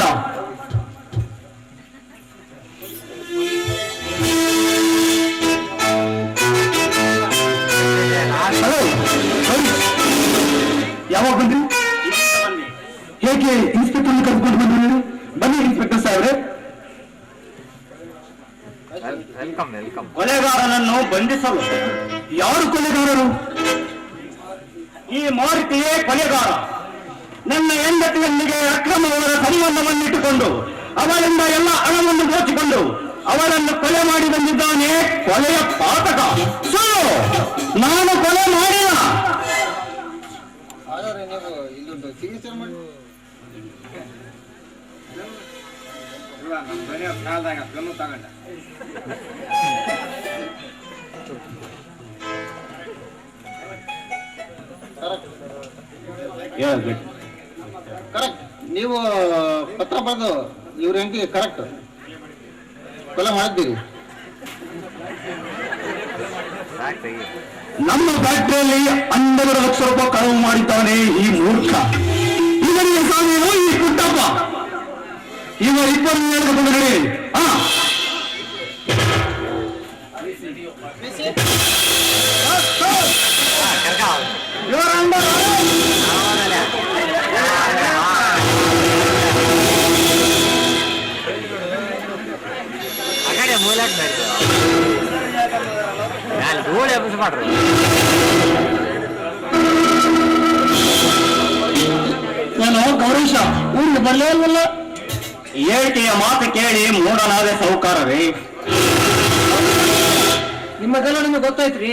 Hello ಯಾವಾಗ ಬಂದ್ರಿ ಹೇಗೆ ಇನ್ಸ್ಪೆಕ್ಟರ್ ಕರ್ಕೊಂಡು ಬಂದ್ರಿ ಬನ್ನಿ ಇನ್ಸ್ಪೆಕ್ಟರ್ ಸಾಹೇಬ್ರೆ ಕೊಲೆಗಾರನನ್ನು ಬಂಧಿಸಲು ಯಾರು ಕೊಲೆಗಾರರು ಈ ಮಾರುತಿಯೇ ಕೊಲೆಗಾರ ನನ್ನ ಹೆಂಡತಿಯೊಂದಿಗೆ ಅಕ್ರಮವಾದ ಸಂಬಂಧವನ್ನಿಟ್ಟುಕೊಂಡು ಅವಳಿಂದ ಎಲ್ಲ ಹಣವನ್ನು ದೋಚಿಕೊಂಡು ಅವಳನ್ನು ಕೊಲೆ ಮಾಡಿ ಬಂದಿದ್ದಾನೆ ಕೊಲೆಯ ಪಾತಕ. ಸುಳ್ಳು ನಾನು ಕೊಲೆ ಮಾಡಿಲ್ಲ. ಹಾಗಾದ್ರೆ ನೀವು ಪತ್ರ ಬರೆದು ಇವ್ರ ಹೆಂಡತಿ ಕರೆಕ್ಟ್ ಕೊಲೆ ಮಾಡಿದ್ದೀರಿ. ನಮ್ಮ ಫ್ಯಾಕ್ಟರಿಯಲ್ಲಿ ಹನ್ನೆರಡು ಲಕ್ಷ ರೂಪಾಯಿ ಕಳವು ಮಾಡಿದ್ದಾನೆ ಈ ಮೂರ್ಖ. ಇವರಿಗೆ ಸಾವಿರೋ ಈ ಪುಟ್ಟಪ್ಪ. ಇವರಿಬ್ಬರು ಹೇಳ್ಕೊಂಡು ನಡಿ ಹಾ ಅಲ್ಲಿ ಅಭ್ಯಾಸ ಮಾಡ್ರಿ. ನಾನು ಗೌರೀಶ ಊರಿಗೆ ಬರಲೇ ಇಲ್ವಲ್ಲ? ಏಟಿಯ ಮಾತು ಕೇಳಿ ಮೂಡನಾದ ಸೌಕಾರವೇ. ನಿಮ್ಮದೆಲ್ಲ ನಿಮಗೆ ಗೊತ್ತೈತ್ರಿ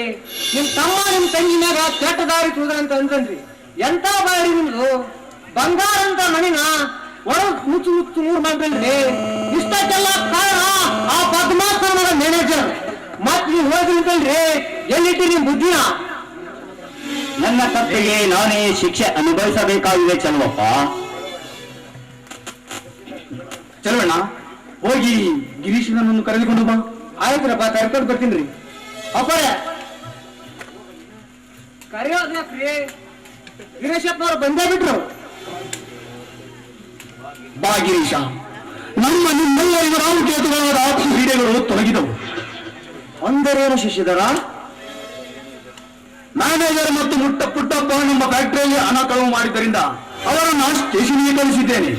ನಿಮ್ ತಮ್ಮ ನಿಮ್ ತಂಗಿ ಮ್ಯಾಗ ಕೆಟ್ಟ ದಾರಿ ತುಳಿದ್ರಂತ ಅಂತಂದ್ರಿ ಎಂತ ಬಾರಿ ನಿಮ್ದು? ಬಂಗಾರ ಅಂತ ಮಣಿನ ಒಳಗ್ ಮುಚ್ಚು ಮುಚ್ಚು ನೂರು ಮಾಡ್ರಿ ಇಷ್ಟಕ್ಕೆಲ್ಲ ಕಾರಣ ಆ ಪದ್ಮಾತ್ಮನ ಮ್ಯಾನೇಜರ್ ಮತ್ ನೀವು ಹೋದ್ರಿ ಎಲ್ಲಿಟ್ಟಿ ನಿಮ್ ಬುದ್ಧಿನ? ನನ್ನ ತಪ್ಪಿಗೆ ನಾನೇ ಶಿಕ್ಷೆ ಅನುಭವಿಸಬೇಕಾಗಿದೆ ಚಲವಪ್ಪ. ಚಲೋಣ ಹೋಗಿ ಗಿರೀಶನನ್ನು ಕರೆದುಕೊಂಡು ಬಾ. ಆಯ್ತ್ರಪ್ಪ ಕರ್ಕೊಂಡು ಬರ್ತೀನಿ ಅಪ್ಪರ! ಕರೆಯೋದ್ರಿ ವೀರೇಶಪ್ಪನವ್ರು ಬಂದೇ ಬಿಟ್ರು. ಬಾ ಗಿರೀಶ. ನಮ್ಮ ನಿಮ್ಮೆಲ್ಲ ಇವರ ಕೇತುಗಳಾದ ಆಪ್ತ ಕ್ರೀಡೆಗಳು ತೊಲಗಿದವು ಒಂದರೇನು ಶಶಿಧರ ಮ್ಯಾನೇಜರ್ ಮತ್ತು ಮುಟ್ಟ ಪುಟ್ಟಪ್ಪ ನಮ್ಮ ಫ್ಯಾಕ್ಟರಿಯಲ್ಲಿ ಹಣ ಕಳವು ಮಾಡಿದ್ದರಿಂದ ಅವರನ್ನು ಸ್ಟೇಷನ್ಗೆ ಕಳಿಸಿದ್ದೇನೆ.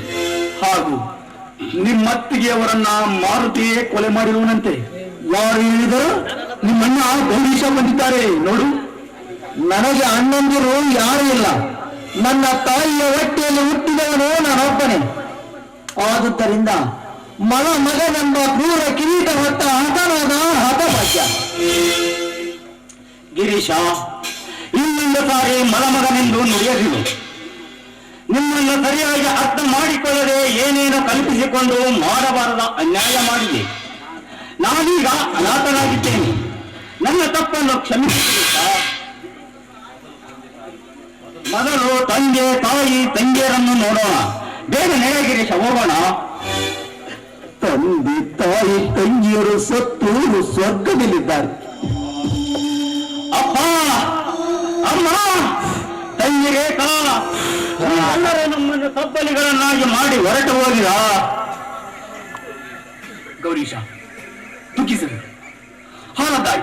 ಹಾಗೂ ನಿಮ್ಮತ್ತಿಗೆ ಅವರನ್ನ ಮಾರುತಿಯೇ ಕೊಲೆ ಮಾಡಿರುವನಂತೆ. ಯಾರು ಹೇಳಿದರು? ನಿಮ್ಮಣ್ಣ ಗೌರೀಶ ಬಂದಿದ್ದಾರೆ. ನೋಡು, ನನಗೆ ಅಣ್ಣಂದಿರು ಯಾರು ಇಲ್ಲ. ನನ್ನ ತಾಯಿಯ ಹೊಟ್ಟೆಯಲ್ಲಿ ಹುಟ್ಟಿದವನು ನಾನೊಬ್ಬನೇ ಆದುದರಿಂದ ಮನ ಮಗನೆಂಬ ಕ್ರೂರ ಕಿರೀಟ ಹೊತ್ತ ಹತನಾದ ಹತಭಾಗ್ಯ ಗಿರೀಶ, ಇನ್ನೊಂದು ಸಾರಿ ಮಲಮಗನೆಂದು ನುಡಿಯದಿರು. ನಿಮ್ಮನ್ನು ಸರಿಯಾಗಿ ಅರ್ಥ ಮಾಡಿಕೊಳ್ಳದೆ ಏನೇನು ಕಲ್ಪಿಸಿಕೊಂಡು ಮಾಡಬಾರದ ಅನ್ಯಾಯ ಮಾಡಿದೆ. ನಾನೀಗ ಅನಾಥನಾಗಿದ್ದೇನೆ. ನನ್ನ ತಪ್ಪನ್ನು ಕ್ಷಮಿಸಿ ಮೊದಲು ತಂದೆ ತಾಯಿ ತಂಗಿಯರನ್ನು ನೋಡೋಣ. ಬೇಗ ಗಿರೀಶ ಹೋಗೋಣ. ತಂದೆ ತಾಯಿ ತಂಗಿಯರು ಸತ್ತು ಸ್ವರ್ಗದಲ್ಲಿದ್ದಾರೆ. ಅಪ್ಪ, ಅಮ್ಮ, ತಂಗಿಗೆ ಎಲ್ಲರೂ ನಮ್ಮನ್ನು ತಬ್ಬಲಿಗಳನ್ನಾಗಿ ಮಾಡಿ ಹೊರಟು ಹೋಗಿದ ಗೌರೀಶ ದುಃಖಿಸದೆ ಹಾಲದಾಯಿ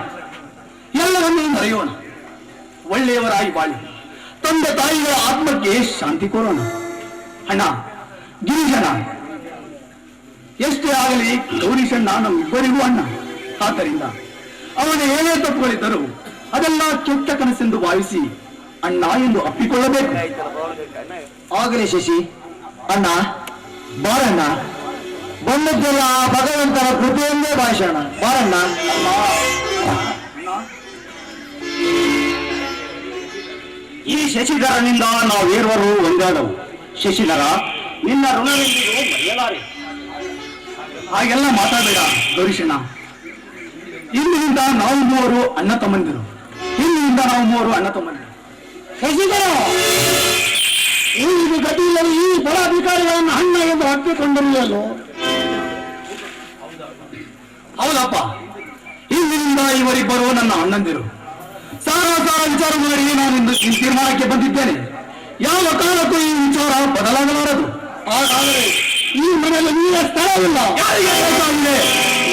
ಎಲ್ಲವನ್ನೂ ಮರೆಯೋಣ. ಒಳ್ಳೆಯವರಾಗಿ ಬಾಳಿ. ತಂದೆ ತಾಯಿಗಳ ಆತ್ಮಕ್ಕೆ ಶಾಂತಿ ಕೋರೋಣ ಅಣ್ಣ ಗಿರೀಶಣ್ಣ ಎಷ್ಟೇ ಆಗಲಿ ಗೌರೀಶಣ್ಣ ನಮ್ಮಿಬ್ಬರಿಗೂ ಅಣ್ಣ. ಆದ್ದರಿಂದ ಅವನ ಏನೇ ತಪ್ಪುಗಳಿದ್ದರೂ ಅದೆಲ್ಲ ಕೆಟ್ಟ ಕನಸೆಂದು ಭಾವಿಸಿ ಅಣ್ಣ ಎಂದು ಅಪ್ಪಿಕೊಳ್ಳಬೇಕು. ಆಗಲಿ ಶಶಿ, ಅಣ್ಣ, ಬಾರಣ್ಣ. ಬಂದದ್ದೆಲ್ಲ ಭಗವಂತನ ಕೃಪೆಯೊಂದೇ ಭಾಷಣ ಬಾರಣ್ಣ. ಈ ಶಶಿಧರನಿಂದ ನಾವೇರ್ವರು ಒಂದಾದವು. ಶಶಿಧರ, ನಿನ್ನ ಋಣವೆಂದಿಗೂ ಮರೆಯಲಾರೆ. ಹಾಗೆಲ್ಲ ಮಾತಾಡಬೇಡ, ಗೌರೀಶಣ್ಣ. ಇಂದಿನಿಂದ ನಾವು ಮೂವರು ಅಣ್ಣ ತಮ್ಮಂದಿರು. ಇಂದಿನಿಂದ ನಾವು ಮೂವರು ಅಣ್ಣ ತಮ್ಮಂದಿರು. ಈ ಗತಿಯಲ್ಲಿ ಈ ಪದಾಧಿಕಾರಿಗಳನ್ನು ಅಣ್ಣ ಎಂದು ಹಾಕಿಕೊಂಡಿರಲಿಲ್ಲ ಹೌದಪ್ಪ. ಇಂದಿನಿಂದ ಇವರಿಬ್ಬರು ನನ್ನ ಅಣ್ಣಂದಿರು. ಸಾರ ಸಾರ ವಿಚಾರ ಮಾಡಿ ನಾನು ಈ ತೀರ್ಮಾನಕ್ಕೆ ಬಂದಿದ್ದೇನೆ. ಯಾವ ಕಾಲಕ್ಕೂ ಈ ವಿಚಾರ ಬದಲಾಗಲಾರದು ಹಾಗಾದರೆ ಈ ಮನೆಯಲ್ಲಿ ನೀವೇ ಸ್ಥಳವಿಲ್ಲ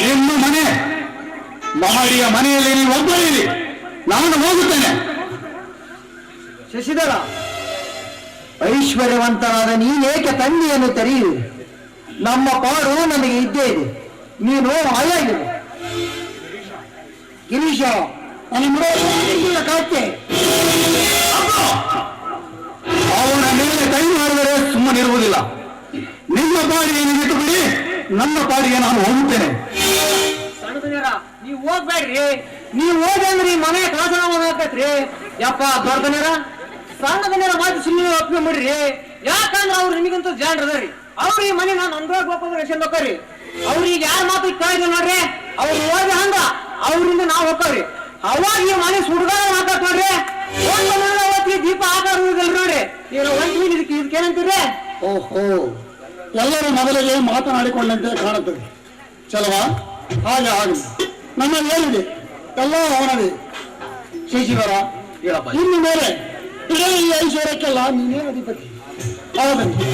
ನಿಮ್ಮ ಮನೆ. ಮಹಡಿಯ ಮನೆಯಲ್ಲಿ ನೀವು ಒಬ್ಬರಿರಿ. ನಾನು ಹೋಗುತ್ತೇನೆ. ಶಶಿಧರ ಐಶ್ವರ್ಯವಂತನಾದ ನೀನೇಕೆ ತಂದೆಯನ್ನು ತೆರೆಯು ನಮ್ಮ ಪಾಡು ನನಗೆ ಇದ್ದೇ ಇದೆ. ನೀನು ಹಾಯಾಗಿದೆ ಗಿರೀಶ ಕಾಕೆ ಅವನ ಮೇಲೆ ಕೈ ಮಾಡಿದರೆ ಸುಮ್ಮನಿರುವುದಿಲ್ಲ. ನಿಮ್ಮ ನೀವು ಬಿಡಿ ನನ್ನ ಪಾಡಿಗೆ ನಾನು ಹೋಗುತ್ತೇನೆ. ನೀವು ಹೋಗ್ಬೇಡ್ರಿ. ನೀವು ಹೋಗಿ ಅಂದ್ರೆ ಈ ಮನೆ ಕಾಸನ ಹಾಕತ್ರಿ ಯಪ್ಪ ದೊಡ್ಡದನರ ಸಣ್ಣದನೇರ ಮಾತು ಸುಮ್ಮನೆ ಒಪ್ಪಿಗೆ ಮಾಡ್ರಿ ಯಾಕಂದ್ರೆ ಅವ್ರು ನಿಮಗಂತೂ ಜಾಂಡ್ರ ಅದರಿ ಅವ್ರು ಈ ಮನೆ ನಾನು ಅಂದ್ರ ಹೋಗ್ಬೇಕು ರೇಷನ್ ಹೋಗ್ರಿ ಅವ್ರಿಗೆ ಯಾರ ಮಾತು ಕೇಳಿದ್ರು ನೋಡ್ರಿ? ಅವ್ರು ಹೋಗಿ ಹಂಗ ಅವ್ರಿಂದ ನಾವು ಹೋಗ್ರಿ ಅವಾಗ ಈ ಮನೆ ಸುಡ್ಗಾರ ನೋಡ್ರಿ ಒಂದ್ ಮನೆ ಅವತ್ತಿಗೆ ದೀಪ ಆಕಾರ ನೋಡ್ರಿ. ನೀವು ಒಂದ್ ಇದಕ್ಕೆ ಇದಕ್ಕೇನಂತೀರಿ? ಓಹೋ. ಎಲ್ಲರೂ ಮೊದಲಿಗೆ ಮಾತನಾಡಿಕೊಂಡಂತೆ ಕಾಣುತ್ತದೆ. ಚಲವಾ? ಹಾಗೆ ಆಗಲಿ ನಮ್ಮಲ್ಲಿ ಏನಿದೆ ಎಲ್ಲ ಅವನದೇ. ಶಶಿಧರ ಇನ್ನು ಮೇಲೆ ಇಡೀ ಈ ಐಶ್ವರ್ಯಕ್ಕೆಲ್ಲ ನೀನೇ ಅಧಿಪತಿ? ಹೌದಂತೆ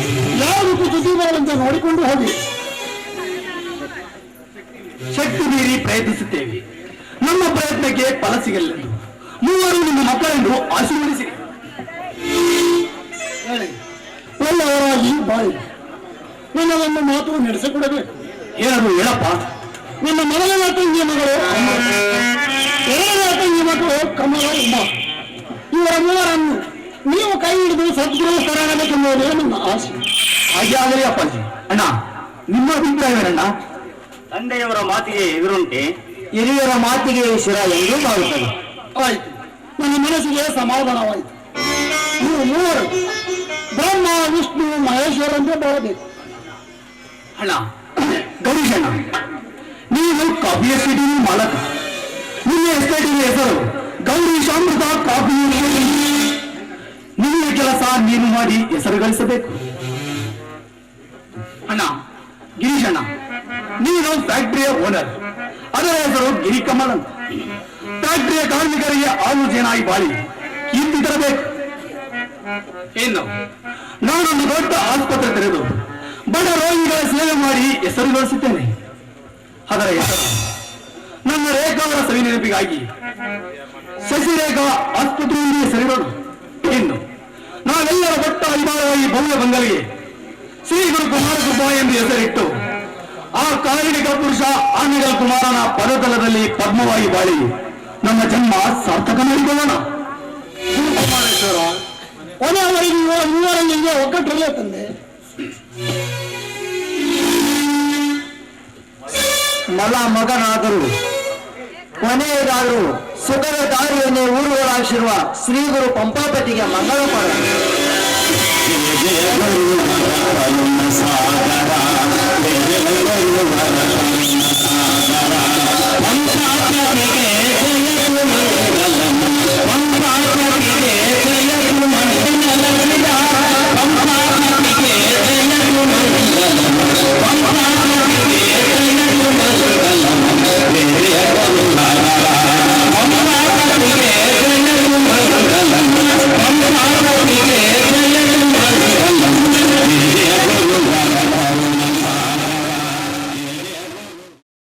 ಯಾವ ರೀತಿ ಸುದ್ದಿ ಬರಲಂತೆ ನೋಡಿಕೊಂಡು ಹೋಗಿ? ಶಕ್ತಿ ಮೀರಿ ಪ್ರಯತ್ನಿಸುತ್ತೇವೆ. ನಮ್ಮ ಪ್ರಯತ್ನಕ್ಕೆ ಫಲ ಸಿಗಲ್ಲ ಮೂವರು ನಿಮ್ಮ ಮಕ್ಕಳೆಂದು ಆಶೀರ್ವದಿಸಿ. ಒಳ್ಳೆಯವರಾಗಿ ಬಾಯಿ ನಿನ್ನದೊಂದು ಮಾತು ನಡೆಸಿಕೊಡಬೇಕು ಏನದು ಹೇಳಪ್ಪ. ನಿಮ್ಮ ಮೊದಲನೇ ತಂಗಿಯ ಮಗಳು ಅಮ್ಮ. ಎರಡನೇ ತಂಗಿ ಮಗಳು ಕಮಲ ಉಮ್ಮ ಇವರ ಮೂವರನ್ನು ನೀವು ಕೈ ಹಿಡಿದು ಸದ್ಗುರು ಶರಣಬೇಕೆನ್ನುವುದೇ ನನ್ನ ಆಸೆ. ಹಾಗೆ ಆಗಲಿ ಅಪ್ಪಾಜಿ. ಅಣ್ಣ ನಿಮ್ಮ ಅಭಿಪ್ರಾಯವೇನಣ್ಣ ತಂದೆಯವರ ಮಾತಿಗೆ ಎದುರುಂಟೆ. ಹಿರಿಯರ ಮಾತಿಗೆ ಶಿರ ಎಂದು ಭಾವಿಸಲು ಆಯಿತು. ನನ್ನ ಮನಸ್ಸಿಗೆ ಸಮಾಧಾನವಾಯಿತು. ನೀವು ಮೂವರು ಬ್ರಹ್ಮ ವಿಷ್ಣು ಮಹೇಶ್ವರಂತೆ ಬರಬೇಕು ಗಣೇಶ್ ಅಣ್ಣ ನೀನು ಕಾಫಿ ಎಸ್ಟೇಟಿನ ಮಾಲಕ. ನಿಮ್ಮ ಎಸ್ಟೇಟಿನ ಹೆಸರು ಗೌರೀಶಾಮೃತ ಕಾಫಿ ಎಸ್ಟೇಟ್. ನಿನ್ನ ಕೆಲಸ ನೀನು ಮಾಡಿ ಹೆಸರು ಗಳಿಸಬೇಕು ಅಣ್ಣ ಗಿರೀಶ್ ಅಣ್ಣ. ನೀನು ಫ್ಯಾಕ್ಟರಿಯ ಓನರ್ ಅದರ ಹೆಸರು ಗಿರಿ ಕಮಲ್ ಅಂತ. ಫ್ಯಾಕ್ಟರಿಯ ಕಾರ್ಮಿಕರಿಗೆ ಆಳು ಜೇನಾಗಿ ಬಾಳಿ ಕೀರ್ತಿ ತರಬೇಕು. ಏನು ನಾನೊಂದು ದೊಡ್ಡ ಆಸ್ಪತ್ರೆ ತೆರೆದು ಬಡ ರೋಗಿಗಳ ಸೇವೆ ಮಾಡಿ ಹೆಸರು ಗಳಿಸುತ್ತೇನೆ ಅದರ ಹೆಸರು ನನ್ನ ರೇಖಾ ಅವರ ಸವಿ ನೆನಪಿಗಾಗಿ ಶಶಿರೇಖಾ ಆಸ್ಪತ್ರೆಯಲ್ಲಿ ಸರಿಡೋಣ ಇನ್ನು ನಾವೆಲ್ಲರ ದೊಡ್ಡ ಅಭಿಮಾನವಾಗಿ ಭವ್ಯ ಬಂಗಲಿಗೆ ಶ್ರೀ ಗುರು ಕುಮಾರಕೃಪ ಎಂದು ಹೆಸರಿಟ್ಟು ಆ ಕಾರಣಿಕ ಪುರುಷ ಆನೆಗಲ್ ಕುಮಾರನ ಪದತಲದಲ್ಲಿ ಪದ್ಮವಾಗಿ ಬಾಳಿ ನಮ್ಮ ಜನ್ಮ ಸಾರ್ಥಕ ಮಾಡಿಕೊಳ್ಳೋಣ. ಕುಮಾರೇಶ್ವರ ಮೂವರಲ್ಲಿಗೆ ಒಗ್ಗಟ್ಟರಲ್ಲೇ ತಂದೆ ಮಲ ಮಗನಾದರೂ ಕೊನೆಯದಾದರೂ ಸುಖದ ದಾರಿಯನ್ನು ಊರುಗಳಾಗಿರುವ ಶ್ರೀ ಗುರು ಪಂಪಾಪತಿಗೆ ಮಂಗಳ ಸಾಗರ.